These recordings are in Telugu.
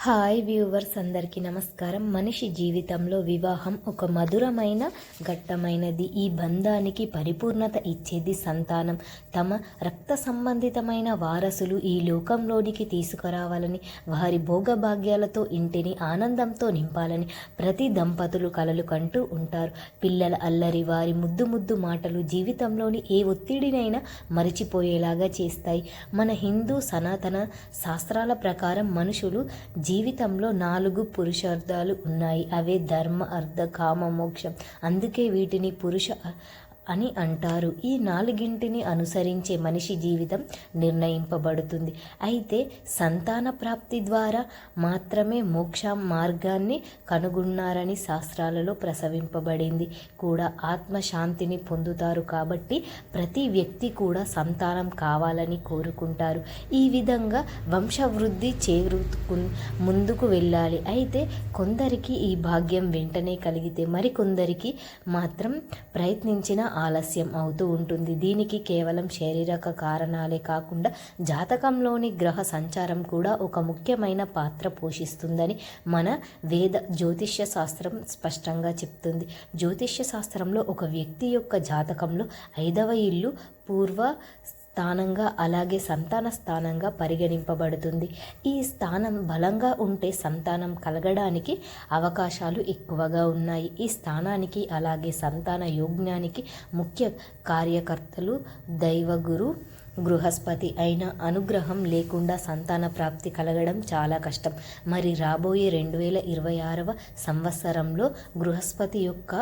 హాయ్ వ్యూవర్స్ అందరికీ నమస్కారం. మనిషి జీవితంలో వివాహం ఒక మధురమైన ఘట్టమైనది. ఈ బంధానికి పరిపూర్ణత ఇచ్చేది సంతానం. తమ రక్త సంబంధితమైన వారసులు ఈ లోకంలోనికి తీసుకురావాలని వారి భోగభాగ్యాలతో ఇంటిని ఆనందంతో నింపాలని ప్రతి దంపతులు కలలు కంటూ ఉంటారు. పిల్లల అల్లరి వారి ముద్దు ముద్దు మాటలు జీవితంలోని ఏ ఒత్తిడినైనా మరిచిపోయేలాగా చేస్తాయి. మన హిందూ సనాతన శాస్త్రాల ప్రకారం మనుషులు జీవితంలో నాలుగు పురుషార్థాలు ఉన్నాయి. అవే ధర్మ అర్థ కామ మోక్షం. అందుకే వీటిని పురుష అని అంటారు. ఈ నాలుగింటిని అనుసరించే మనిషి జీవితం నిర్ణయింపబడుతుంది. అయితే సంతాన ప్రాప్తి ద్వారా మాత్రమే మోక్ష మార్గాన్ని కనుగొన్నారని శాస్త్రాలలో ప్రసవింపబడింది. కూడా ఆత్మశాంతిని పొందుతారు కాబట్టి ప్రతి వ్యక్తి కూడా సంతానం కావాలని కోరుకుంటారు. ఈ విధంగా వంశవృద్ధి చేరుకు ముందుకు వెళ్ళాలి. అయితే కొందరికి ఈ భాగ్యం వెంటనే కలిగితే మరికొందరికి మాత్రం ప్రయత్నించిన ఆలస్యం అవుతూ ఉంటుంది. దీనికి కేవలం శారీరక కారణాలే కాకుండా జాతకంలోని గ్రహ సంచారం కూడా ఒక ముఖ్యమైన పాత్ర పోషిస్తుందని మన వేద జ్యోతిష్య శాస్త్రం స్పష్టంగా చెప్తుంది. జ్యోతిష్య శాస్త్రంలో ఒక వ్యక్తి యొక్క జాతకంలో ఐదవ ఇల్లు పూర్వ స్థానంగా అలాగే సంతాన స్థానంగా పరిగణింపబడుతుంది. ఈ స్థానం బలంగా ఉంటే సంతానం కలగడానికి అవకాశాలు ఎక్కువగా ఉన్నాయి. ఈ స్థానానికి అలాగే సంతాన యోజ్ఞానికి ముఖ్య కార్యకర్తలు దైవగురు గృహస్పతి అయిన అనుగ్రహం లేకుండా సంతాన ప్రాప్తి కలగడం చాలా కష్టం. మరి రాబోయే రెండు వేల ఇరవై ఆరవ సంవత్సరంలో గృహస్పతి యొక్క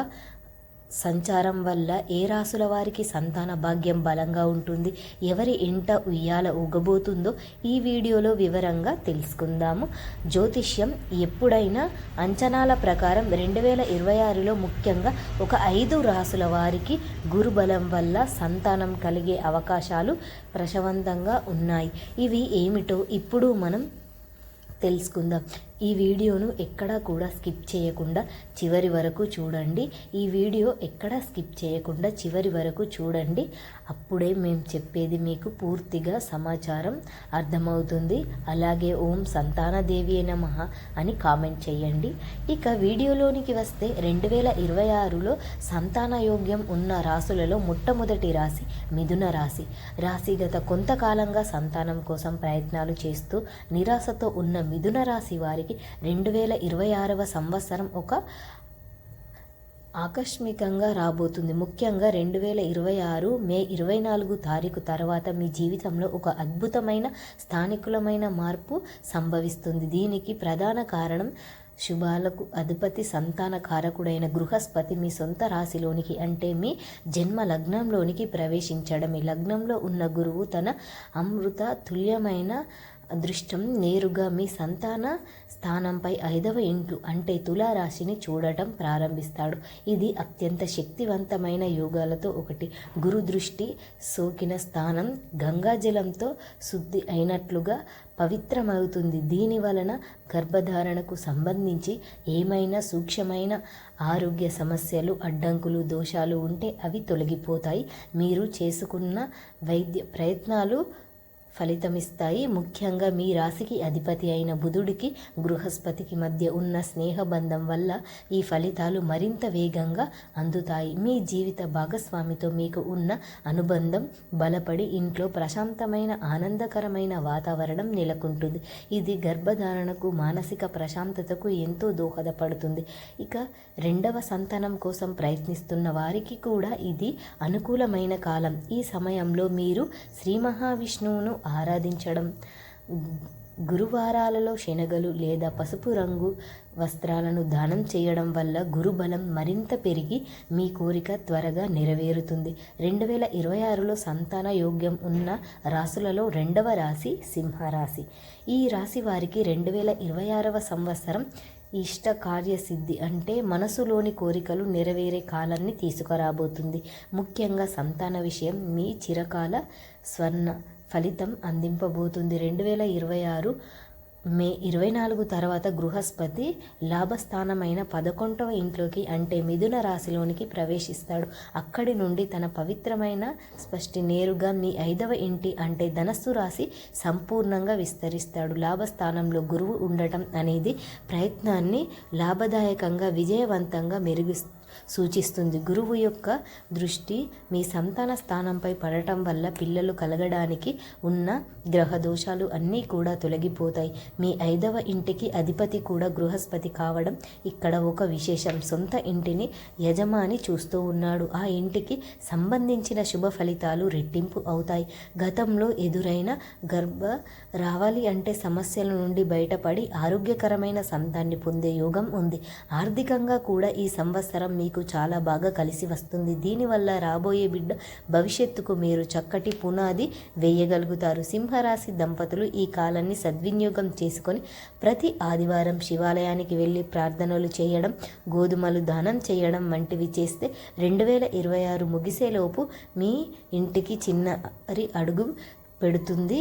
సంచారం వల్ల ఏ రాసుల వారికి సంతాన భాగ్యం బలంగా ఉంటుంది ఎవరి ఇంట ఉయ్యాల ఊగబోతుందో ఈ వీడియోలో వివరంగా తెలుసుకుందాము. జ్యోతిష్యం ఎప్పుడైనా అంచనాల ప్రకారం రెండు వేల ఇరవై ఆరులో ముఖ్యంగా ఒక ఐదు రాసుల వారికి గురుబలం వల్ల సంతానం కలిగే అవకాశాలు ప్రశవంతంగా ఉన్నాయి. ఇవి ఏమిటో ఇప్పుడు మనం తెలుసుకుందాం. ఈ వీడియోను ఎక్కడా కూడా స్కిప్ చేయకుండా చివరి వరకు చూడండి. ఈ వీడియో ఎక్కడా స్కిప్ చేయకుండా చివరి వరకు చూడండి. అప్పుడే మేము చెప్పేది మీకు పూర్తిగా సమాచారం అర్థమవుతుంది. అలాగే ఓం సంతానదేవి నమ అని కామెంట్ చేయండి. ఇక వీడియోలోనికి వస్తే రెండు వేల ఇరవై ఆరులో సంతాన యోగ్యం ఉన్న రాసులలో మొట్టమొదటి రాశి మిథున రాశి. రాశి గత కొంతకాలంగా సంతానం కోసం ప్రయత్నాలు చేస్తూ నిరాశతో ఉన్న మిథున రాశి వారికి రెండు వేల ఇరవై ఆరవ సంవత్సరం ఒక ఆకస్మికంగా రాబోతుంది. ముఖ్యంగా రెండు వేల ఇరవై ఆరు మే ఇరవై నాలుగు తారీఖు తర్వాత మీ జీవితంలో ఒక అద్భుతమైన స్థానికులమైన మార్పు సంభవిస్తుంది. దీనికి ప్రధాన కారణం శుభాలకు అధిపతి సంతాన కారకుడైన గృహస్పతి మీ సొంత రాశిలోనికి అంటే మీ జన్మ లగ్నంలోనికి ప్రవేశించడమే. లగ్నంలో ఉన్న గురువు తన అమృత తుల్యమైన అదృష్టం నేరుగా మీ సంతాన స్థానంపై ఐదవ ఇంట్లు అంటే తులారాశిని చూడటం ప్రారంభిస్తాడు. ఇది అత్యంత శక్తివంతమైన యోగాలతో ఒకటి. గురు దృష్టి సోకిన స్థానం గంగాజలంతో శుద్ధి అయినట్లుగా పవిత్రమవుతుంది. దీని వలన గర్భధారణకు సంబంధించి ఏమైనా సూక్ష్మమైన ఆరోగ్య సమస్యలు అడ్డంకులు దోషాలు ఉంటే అవి తొలగిపోతాయి. మీరు చేసుకున్న వైద్య ప్రయత్నాలు ఫలితమిస్తాయి. ముఖ్యంగా మీ రాశికి అధిపతి అయిన బుధుడికి బృహస్పతికి మధ్య ఉన్న స్నేహబంధం వల్ల ఈ ఫలితాలు మరింత వేగంగా అందుతాయి. మీ జీవిత భాగస్వామితో మీకు ఉన్న అనుబంధం బలపడి ఇంట్లో ప్రశాంతమైన ఆనందకరమైన వాతావరణం నెలకొంటుంది. ఇది గర్భధారణకు మానసిక ప్రశాంతతకు ఎంతో దోహదపడుతుంది. ఇక రెండవ సంతానం కోసం ప్రయత్నిస్తున్న వారికి కూడా ఇది అనుకూలమైన కాలం. ఈ సమయంలో మీరు శ్రీ మహావిష్ణువును ఆరాధించడం. గురువారాలలో శనగలు లేదా పసుపు రంగు వస్త్రాలను దానం చేయడం వల్ల గురుబలం మరింత పెరిగి మీ కోరిక త్వరగా నెరవేరుతుంది. రెండు వేల ఇరవై ఆరులో సంతాన యోగ్యం ఉన్న రాసులలో రెండవ రాశి సింహరాశి. ఈ రాశి వారికి రెండు వేల ఇరవై ఆరవ సంవత్సరం ఇష్ట కార్యసిద్ధి అంటే మనసులోని కోరికలు నెరవేరే కాలాన్ని తీసుకురాబోతుంది. ముఖ్యంగా సంతాన విషయం మీ చిరకాల స్వర్ణ ఫలితం అందింపబోతుంది. రెండు వేల ఇరవై ఆరు మే ఇరవై నాలుగు తర్వాత గృహస్పతి లాభస్థానమైన పదకొండవ ఇంట్లోకి అంటే మిథున రాశిలోనికి ప్రవేశిస్తాడు. అక్కడి నుండి తన పవిత్రమైన స్పష్టి నేరుగా మీ ఐదవ ఇంటి అంటే ధనస్సు రాశి సంపూర్ణంగా విస్తరిస్తాడు. లాభస్థానంలో గురువు ఉండటం అనేది ప్రయత్నాన్ని లాభదాయకంగా విజయవంతంగా మెరుగు సూచిస్తుంది. గురువు యొక్క దృష్టి మీ సంతాన స్థానంపై పడటం వల్ల పిల్లలు కలగడానికి ఉన్న గ్రహ దోషాలు అన్నీ కూడా తొలగిపోతాయి. మీ ఐదవ ఇంటికి అధిపతి కూడా గృహస్పతి కావడం ఇక్కడ ఒక విశేషం. సొంత ఇంటిని యజమాని చూస్తూ ఉన్నాడు. ఆ ఇంటికి సంబంధించిన శుభ ఫలితాలు రెట్టింపు అవుతాయి. గతంలో ఎదురైన గర్భ రావాలి అంటే సమస్యల నుండి బయటపడి ఆరోగ్యకరమైన సంతాన్ని పొందే యోగం ఉంది. ఆర్థికంగా కూడా ఈ సంవత్సరం మీకు చాలా బాగా కలిసి వస్తుంది. దీనివల్ల రాబోయే బిడ్డ భవిష్యత్తుకు మీరు చక్కటి పునాది వేయగలుగుతారు. సింహరాశి దంపతులు ఈ కాలాన్ని సద్వినియోగం చేసుకొని ప్రతి ఆదివారం శివాలయానికి వెళ్ళి ప్రార్థనలు చేయడం గోధుమలు దానం చేయడం వంటివి చేస్తే రెండు వేల ఇరవై ఆరు ముగిసేలోపు మీ ఇంటికి చిన్నరి అడుగు పెడుతుంది.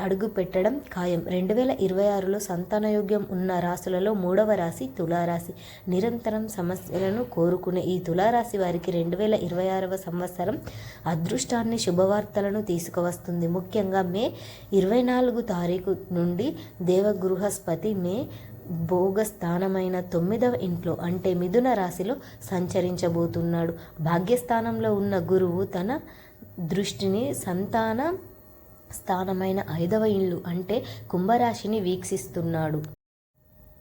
అడుగు పెట్టడం ఖాయం. రెండు వేల ఇరవై ఆరులో సంతానయోగ్యం ఉన్న రాశులలో మూడవ రాశి తులారాశి. నిరంతరం సమస్యలను కోరుకునే ఈ తులారాశి వారికి రెండు వేల ఇరవై ఆరవ సంవత్సరం అదృష్టాన్ని శుభవార్తలను తీసుకువస్తుంది. ముఖ్యంగా మే ఇరవై నాలుగు తారీఖు నుండి దేవగృహస్పతి మే భోగస్థానమైన తొమ్మిదవ ఇంట్లో అంటే మిథున రాశిలో సంచరించబోతున్నాడు. భాగ్యస్థానంలో ఉన్న గురువు తన దృష్టిని సంతాన స్థానమైన ఐదవ ఇల్లు అంటే కుంభరాశిని వీక్షిస్తున్నాడు.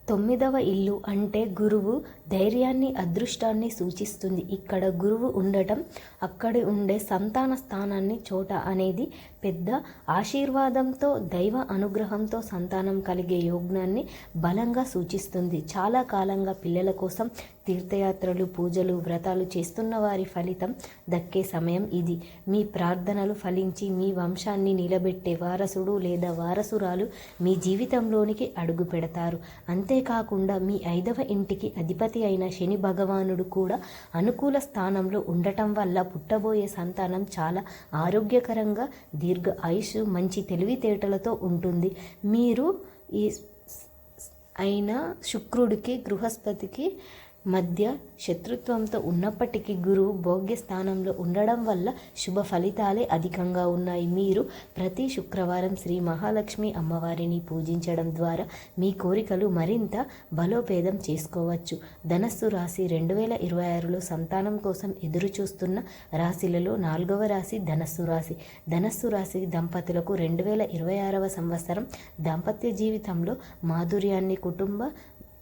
తొమ్మిదవ ఇల్లు అంటే గురువు ధైర్యాన్ని అదృష్టాన్ని సూచిస్తుంది. ఇక్కడ గురువు ఉండటం అక్కడ ఉండే సంతాన స్థానాన్ని చోట అనేది పెద్ద ఆశీర్వాదంతో దైవ అనుగ్రహంతో సంతానం కలిగే యోగ్నాన్ని బలంగా సూచిస్తుంది. చాలా కాలంగా పిల్లల కోసం తీర్థయాత్రలు పూజలు వ్రతాలు చేస్తున్న వారి ఫలితం దక్కే సమయం ఇది. మీ ప్రార్థనలు ఫలించి మీ వంశాన్ని నిలబెట్టే వారసుడు లేదా వారసురాలు మీ జీవితంలోనికి అడుగు పెడతారు. అంతేకాకుండా మీ ఐదవ ఇంటికి అధిపతి అయిన శని భగవానుడు కూడా అనుకూల స్థానంలో ఉండటం వల్ల పుట్టబోయే సంతానం చాలా ఆరోగ్యకరంగా దీర్ఘ ఆయుష్ మంచి తెలివితేటలతో ఉంటుంది. మీరు ఈ అయిన శుక్రుడికి గృహస్పతికి మధ్య శత్రుత్వంతో ఉన్నప్పటికీ గురువు భోగ్య స్థానంలో ఉండడం వల్ల శుభ ఫలితాలే అధికంగా ఉన్నాయి. మీరు ప్రతి శుక్రవారం శ్రీ మహాలక్ష్మి అమ్మవారిని పూజించడం ద్వారా మీ కోరికలు మరింత బలోపేదం చేసుకోవచ్చు. ధనస్సు రాశి రెండు వేల ఇరవై ఆరులో సంతానం కోసం ఎదురు చూస్తున్న రాశిలలో నాలుగవ రాశి ధనస్సు రాశి. ధనస్సు రాశి దంపతులకు రెండు వేల ఇరవై ఆరవ సంవత్సరం దాంపత్య జీవితంలో మాధుర్యాన్ని కుటుంబ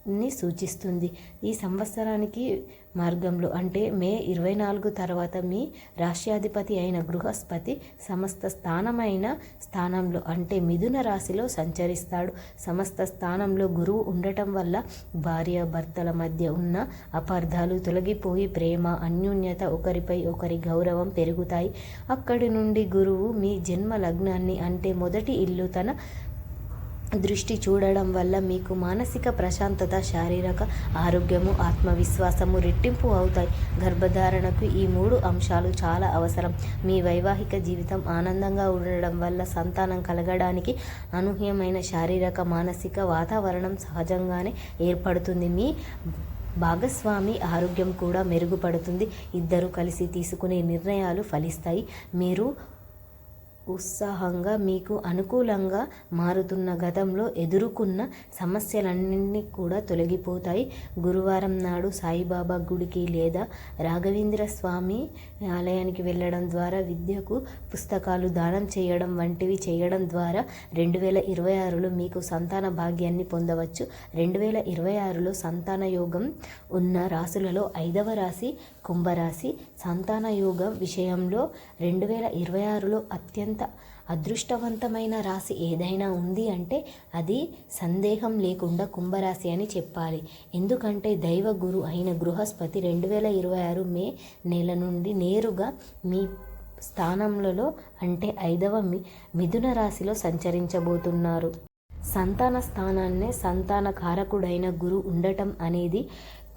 ని సూచిస్తుంది. ఈ సంవత్సరానికి మార్గంలో అంటే మే ఇరవై నాలుగు తర్వాత మీ రాష్ట్రాధిపతి అయిన గృహస్పతి సమస్త స్థానమైన స్థానంలో అంటే మిథున రాశిలో సంచరిస్తాడు. సమస్త స్థానంలో గురువు ఉండటం వల్ల భార్య భర్తల మధ్య ఉన్న అపార్థాలు తొలగిపోయి ప్రేమ అన్యోన్యత ఒకరిపై ఒకరి గౌరవం పెరుగుతాయి. అక్కడి నుండి గురువు మీ జన్మ లగ్నాన్ని అంటే మొదటి ఇల్లు తన దృష్టి చూడడం వల్ల మీకు మానసిక ప్రశాంతత శారీరక ఆరోగ్యము ఆత్మవిశ్వాసము రెట్టింపు అవుతాయి. గర్భధారణకు ఈ మూడు అంశాలు చాలా అవసరం. మీ వైవాహిక జీవితం ఆనందంగా ఉండడం వల్ల సంతానం కలగడానికి అనూహ్యమైన శారీరక మానసిక వాతావరణం సహజంగానే ఏర్పడుతుంది. మీ భాగస్వామి ఆరోగ్యం కూడా మెరుగుపడుతుంది. ఇద్దరు కలిసి తీసుకునే నిర్ణయాలు ఫలిస్తాయి. మీరు ఉత్సాహంగా మీకు అనుకూలంగా మారుతున్న గతంలో ఎదుర్కొన్న సమస్యలన్నీ కూడా తొలగిపోతాయి. గురువారం నాడు సాయిబాబా గుడికి లేదా రాఘవేంద్ర స్వామి ఆలయానికి వెళ్ళడం ద్వారా విద్యకు పుస్తకాలు దానం చేయడం వంటివి చేయడం ద్వారా రెండు వేల ఇరవై ఆరులో మీకు సంతాన భాగ్యాన్ని పొందవచ్చు. రెండు వేల ఇరవై ఆరులో సంతాన యోగం ఉన్న రాశులలో ఐదవ రాశి కుంభరాశి. సంతాన యోగం విషయంలో రెండు వేల ఇరవై ఆరులో అత్యంత అదృష్టవంతమైన రాశి ఏదైనా ఉంది అంటే అది సందేహం లేకుండా కుంభరాశి అని చెప్పాలి. ఎందుకంటే దైవ గురు అయిన గృహస్పతి రెండు వేల ఇరవై ఆరు మే నెల నుండి నేరుగా మీ స్థానంలో అంటే ఐదవ మి మిథున రాశిలో సంచరించబోతున్నారు. సంతాన స్థానాన్నే సంతాన కారకుడైన గురు ఉండటం అనేది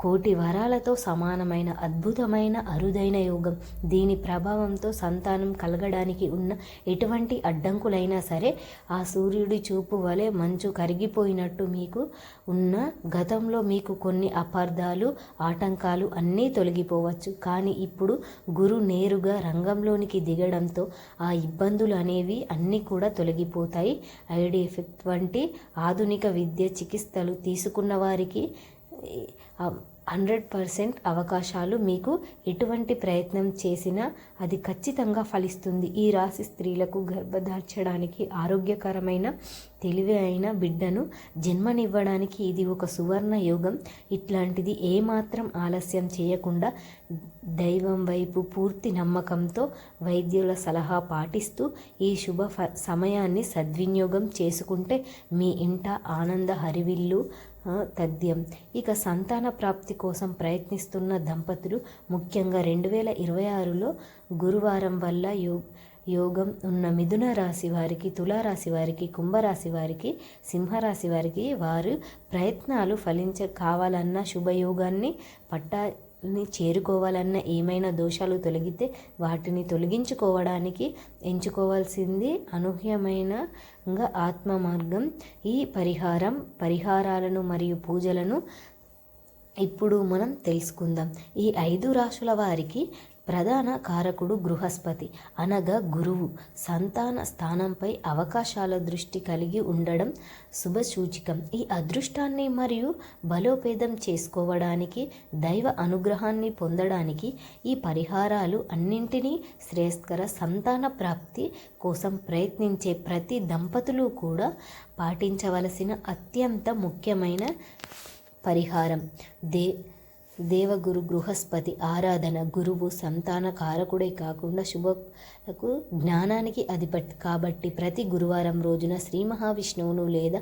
కోటి వరాలతో సమానమైన అద్భుతమైన అరుదైన యోగం. దీని ప్రభావంతో సంతానం కలగడానికి ఉన్న ఎటువంటి అడ్డంకులైనా సరే ఆ సూర్యుడి చూపు వలె మంచు కరిగిపోయినట్టు మీకు ఉన్న గతంలో మీకు కొన్ని అపార్థాలు ఆటంకాలు అన్నీ తొలగిపోవచ్చు. కానీ ఇప్పుడు గురు నేరుగా రంగంలోనికి దిగడంతో ఆ ఇబ్బందులు అనేవి అన్నీ కూడా తొలగిపోతాయి. ఐడి ఎఫెక్ట్ వంటి ఆధునిక విద్య చికిత్సలు తీసుకున్న వారికి హండ్రెడ్ పర్సెంట్ అవకాశాలు మీకు ఎటువంటి ప్రయత్నం చేసినా అది ఖచ్చితంగా ఫలిస్తుంది. ఈ రాశి స్త్రీలకు గర్భదార్చడానికి ఆరోగ్యకరమైన తెలివి అయిన బిడ్డను జన్మనివ్వడానికి ఇది ఒక సువర్ణ యోగం. ఇట్లాంటిది ఏమాత్రం ఆలస్యం చేయకుండా దైవం వైపు పూర్తి నమ్మకంతో వైద్యుల సలహా పాటిస్తూ ఈ శుభ ఫ సమయాన్ని సద్వినియోగం చేసుకుంటే మీ ఇంట ఆనంద హరివిల్లు తథ్యం. ఇక సంతాన ప్రాప్తి కోసం ప్రయత్నిస్తున్న దంపతులు ముఖ్యంగా రెండు వేల ఇరవై ఆరులో గురువారం వల్ల యో యోగం ఉన్న మిథున రాశి వారికి తులారాశి వారికి కుంభరాశి వారికి సింహరాశి వారికి వారు ప్రయత్నాలు ఫలించ కావాలన్న శుభయోగాన్ని పట్టా ని చేరుకోవాలన్న ఏమైనా దోషాలు తొలగితే వాటిని తొలగించుకోవడానికి ఎంచుకోవాల్సింది అనూహ్యమైన ఆత్మ మార్గం. ఈ పరిహారం పరిహారాలను మరియు పూజలను ఇప్పుడు మనం తెలుసుకుందాం. ఈ ఐదు రాశుల వారికి ప్రధాన కారకుడు గృహస్పతి. అనగా గురువు. సంతాన స్థానంపై అవకాశాల దృష్టి కలిగి ఉండడం శుభసూచికం. ఈ అదృష్టాన్ని మరియు బలోపేతం చేసుకోవడానికి దైవ అనుగ్రహాన్ని పొందడానికి ఈ పరిహారాలు అన్నింటినీ శ్రేయస్కర సంతాన ప్రాప్తి కోసం ప్రయత్నించే ప్రతి దంపతులు కూడా పాటించవలసిన అత్యంత ముఖ్యమైన పరిహారం. దే దేవగురు గృహస్పతి ఆరాధన గురువు సంతాన కారకుడే కాకుండా శుభకు జ్ఞానానికి అధిపతి. కాబట్టి ప్రతి గురువారం రోజున శ్రీ మహావిష్ణువును లేదా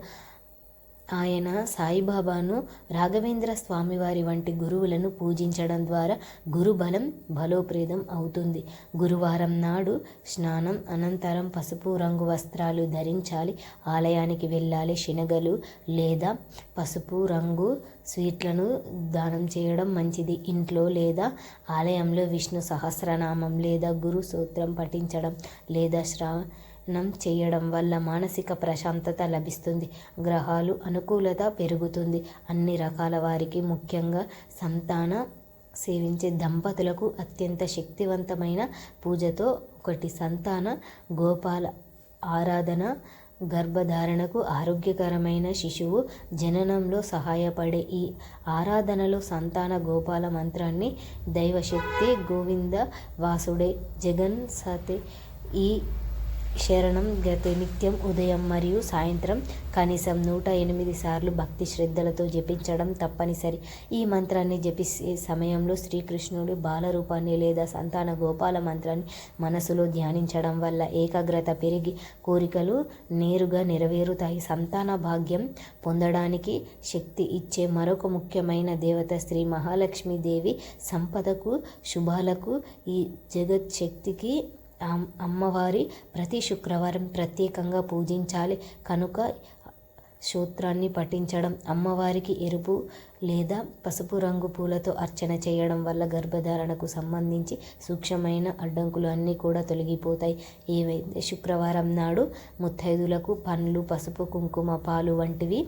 ఆయన సాయిబాబాను రాఘవేంద్ర స్వామివారి వంటి గురువులను పూజించడం ద్వారా గురుబలం బలోప్రేతం అవుతుంది. గురువారం నాడు స్నానం అనంతరం పసుపు రంగు వస్త్రాలు ధరించాలి. ఆలయానికి వెళ్ళాలి. శనగలు లేదా పసుపు రంగు స్వీట్లను దానం చేయడం మంచిది. ఇంట్లో లేదా ఆలయంలో విష్ణు సహస్రనామం లేదా గురు సూత్రం పఠించడం లేదా శ్రా నం చేయడం వల్ల మానసిక ప్రశాంతత లభిస్తుంది. గ్రహాలు అనుకూలత పెరుగుతుంది. అన్ని రకాల వారికి ముఖ్యంగా సంతాన సేవించే దంపతులకు అత్యంత శక్తివంతమైన పూజతో ఒకటి సంతాన గోపాల ఆరాధన గర్భధారణకు ఆరోగ్యకరమైన శిశువు జననంలో సహాయపడే ఈ ఆరాధనలో సంతాన గోపాల మంత్రాన్ని దైవశక్తి గోవింద వాసుడే జగన్ సతే ఈ శరణం గతి నిత్యం ఉదయం మరియు సాయంత్రం కనీసం నూట ఎనిమిది సార్లు భక్తి శ్రద్ధలతో జపించడం తప్పనిసరి. ఈ మంత్రాన్ని జపిసే సమయంలో శ్రీకృష్ణుడి బాలరూపాన్ని లేదా సంతాన గోపాల మంత్రాన్ని మనసులో ధ్యానించడం వల్ల ఏకాగ్రత పెరిగి కోరికలు నేరుగా నెరవేరుతాయి. సంతాన భాగ్యం పొందడానికి శక్తి ఇచ్చే మరొక ముఖ్యమైన దేవత శ్రీ మహాలక్ష్మీదేవి సంపదకు శుభాలకు ఈ జగత్ శక్తికి అమ్మవారి ప్రతి శుక్రవారం ప్రత్యేకంగా పూజించాలి. కనుక సూత్రాన్ని పఠించడం అమ్మవారికి ఎరుపు లేదా పసుపు రంగు పూలతో అర్చన చేయడం వల్ల గర్భధారణకు సంబంధించి సూక్ష్మమైన అడ్డంకులు అన్నీ కూడా తొలగిపోతాయి. ఏవైతే శుక్రవారం నాడు ముత్తైదులకు పండ్లు పసుపు కుంకుమ పాలు వంటివి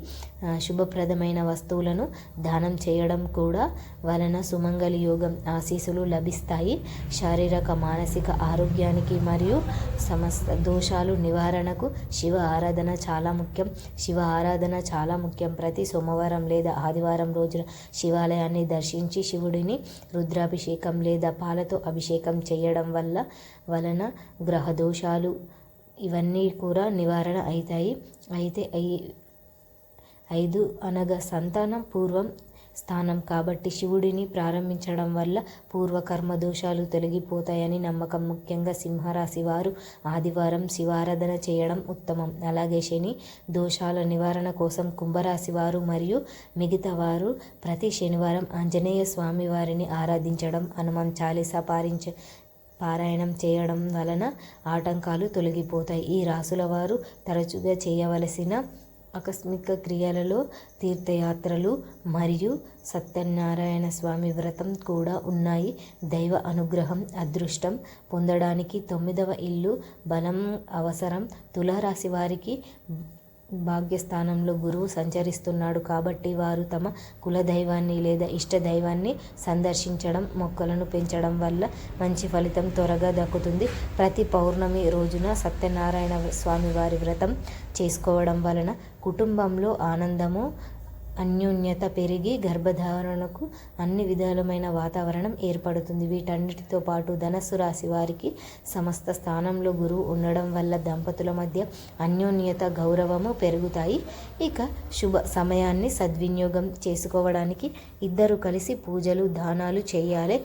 శుభప్రదమైన వస్తువులను దానం చేయడం కూడా వలన సుమంగళి యోగం ఆశీస్సులు లభిస్తాయి. శారీరక మానసిక ఆరోగ్యానికి మరియు సమస్త దోషాలు నివారణకు శివ ఆరాధన చాలా ముఖ్యం. శివ ఆరాధన చాలా ముఖ్యం. ప్రతి సోమవారం లేదా ఆదివారం రోజున శివాలయాన్ని దర్శించి శివుడిని రుద్రాభిషేకం లేదా పాలతో అభిషేకం చేయడం వల్ల వలన గ్రహ దోషాలు ఇవన్నీ కూడా నివారణ అవుతాయి అయితే ఐదు అనగా సంతానం పూర్వం స్థానం కాబట్టి శివుడిని ప్రారంభించడం వల్ల పూర్వకర్మ దోషాలు తొలగిపోతాయని నమ్మకం. ముఖ్యంగా సింహరాశి వారు ఆదివారం శివారాధన చేయడం ఉత్తమం. అలాగే శని దోషాల నివారణ కోసం కుంభరాశి వారు మరియు మిగతా వారు ప్రతి శనివారం ఆంజనేయ స్వామి వారిని ఆరాధించడం హనుమాన్ చాలీసా పారించ పారాయణం చేయడం వలన ఆటంకాలు తొలగిపోతాయి. ఈ రాసుల వారు తరచుగా చేయవలసిన ఆకస్మిక క్రియలలో తీర్థయాత్రలు మరియు సత్యనారాయణ స్వామి వ్రతం కూడా ఉన్నాయి. దైవ అనుగ్రహం అదృష్టం పొందడానికి తొమ్మిదవ ఇల్లు బలం అవసరం తులారాశి వారికి భాగ్యస్థానంలో గురువు సంచరిస్తున్నాడు కాబట్టి వారు తమ కులదైవాన్ని లేదా ఇష్ట దైవాన్ని సందర్శించడం మొక్కలను పెంచడం వల్ల మంచి ఫలితం త్వరగా దక్కుతుంది. ప్రతి పౌర్ణమి రోజున సత్యనారాయణ స్వామి వారి వ్రతం చేసుకోవడం వలన కుటుంబంలో ఆనందము అన్యోన్యత పెరిగి గర్భధారణకు అన్ని విధాలమైన వాతావరణం ఏర్పడుతుంది. వీటన్నిటితో పాటు ధనస్సు రాశి వారికి సమస్త స్థానంలో గురువు ఉండడం వల్ల దంపతుల మధ్య అన్యోన్యత గౌరవము పెరుగుతాయి. ఇక శుభ సమయాన్ని సద్వినియోగం చేసుకోవడానికి ఇద్దరు కలిసి పూజలు దానాలు చేయాలి.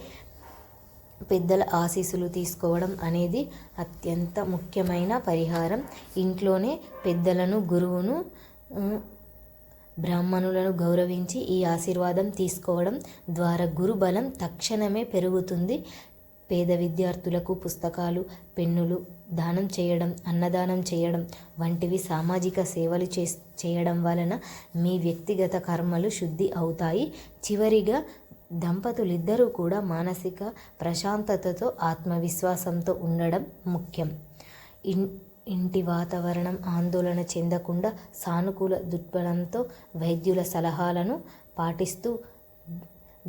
పెద్దల ఆశీస్సులు తీసుకోవడం అనేది అత్యంత ముఖ్యమైన పరిహారం. ఇంట్లోనే పెద్దలను గురువును బ్రాహ్మణులను గౌరవించి ఈ ఆశీర్వాదం తీసుకోవడం ద్వారా గురుబలం తక్షణమే పెరుగుతుంది. పేద విద్యార్థులకు పుస్తకాలు పెన్నులు దానం చేయడం అన్నదానం చేయడం వంటివి సామాజిక సేవలు చే చేయడం వలన మీ వ్యక్తిగత కర్మలు శుద్ధి అవుతాయి. చివరిగా దంపతులిద్దరూ కూడా మానసిక ప్రశాంతతతో ఆత్మవిశ్వాసంతో ఉండడం ముఖ్యం. ఇన్ ఇంటి వాతావరణం ఆందోళన చెందకుండా సానుకూల దృక్పథంతో వైద్యుల సలహాలను పాటిస్తూ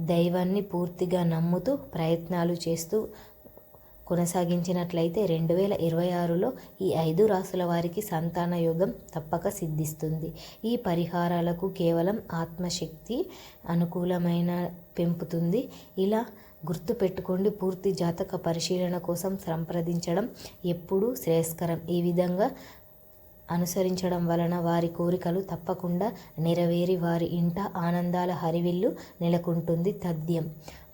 దైవాన్ని పూర్తిగా నమ్ముతూ ప్రయత్నాలు చేస్తూ కొనసాగించినట్లయితే రెండు వేల ఇరవై ఆరులో ఈ ఐదు రాసుల వారికి సంతాన యోగం తప్పక సిద్ధిస్తుంది. ఈ పరిహారాలకు కేవలం ఆత్మశక్తి అనుకూలమైన పెంపుతుంది. ఇలా గుర్తుపెట్టుకోండి పూర్తి జాతక పరిశీలన కోసం సంప్రదించడం ఎప్పుడూ శ్రేయస్కరం. ఈ విధంగా అనుసరించడం వలన వారి కోరికలు తప్పకుండా నెరవేరి వారి ఇంట ఆనందాల హరివిల్లు నెలకొంటుంది తథ్యం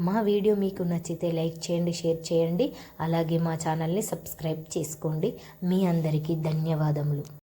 మా వీడియో మీకు నచ్చితే లైక్ చేయండి షేర్ చేయండి. అలాగే మా ఛానల్ని సబ్స్క్రైబ్ చేసుకోండి. మీ అందరికీ ధన్యవాదములు.